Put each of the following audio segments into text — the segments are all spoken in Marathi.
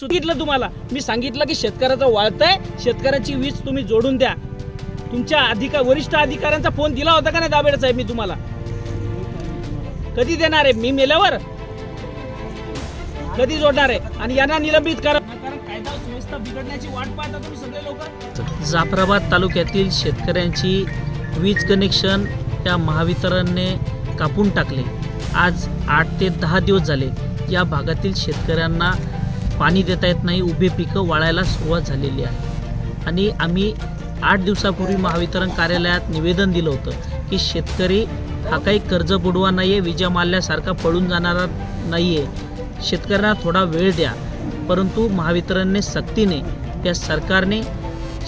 सांगितलं तुम्हाला. मी सांगितलं की शेतकऱ्याचं वाळतंय शेतकऱ्याची वीज तुम्ही जोडून द्या. तुमच्या अधिकार वरिष्ठ अधिकाऱ्यांचा फोन दिला होता का नाही दाबेड साहेब मी तुम्हाला? कधी देणार आहे? मी मेल्यावर? कधी जोडणार आहे? आणि यांना निलंबित करा. कारण कायदा सुव्यवस्था बिघडण्याची वाट पाहता तुम्ही सगळे लोक. जाफराबाद तालुक्यातील शेतकऱ्यांची वीज कनेक्शन या महावितरणने कापून टाकले. आज आठ ते दहा दिवस झाले. या भागातील शेतकऱ्यांना पाणी देता येत नाही उभे पिकं वाळायला सुरुवात झालेली आहे. आणि आम्ही आठ दिवसापूर्वी महावितरण कार्यालयात निवेदन दिलं होतं की शेतकरी हा काही कर्ज बुडवा नाही आहे विजा मारल्यासारखा पळून जाणारा नाही आहे शेतकऱ्यांना थोडा वेळ द्या. परंतु महावितरणने सक्तीने या सरकारने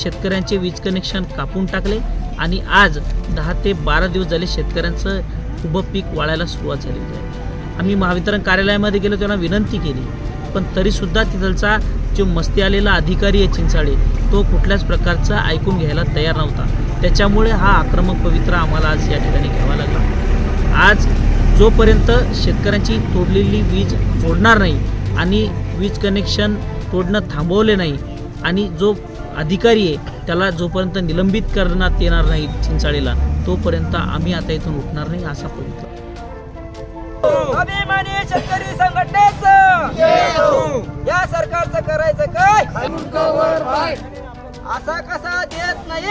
शेतकऱ्यांचे वीज कनेक्शन कापून टाकले आणि आज दहा ते बारा दिवस झाले शेतकऱ्यांचं उभं पीक वाळायला सुरुवात झालेली आहे. आम्ही महावितरण कार्यालयामध्ये गेलो त्यांना विनंती केली पण तरीसुद्धा तिथलचा जो मस्ती आलेला अधिकारी आहे चिंचाळे तो कुठल्याच प्रकारचा ऐकून घ्यायला तयार नव्हता. त्याच्यामुळे हा आक्रमक पवित्र आम्हाला आज या ठिकाणी घ्यावा लागला. आज जोपर्यंत शेतकऱ्यांची तोडलेली वीज जोडणार नाही आणि वीज कनेक्शन तोडणं थांबवले नाही आणि जो अधिकारी आहे त्याला जोपर्यंत निलंबित करण्यात येणार नाही चिंचाळीला तोपर्यंत आम्ही आता इथून उठणार नाही असा पवित्र. असा कसा देत नाही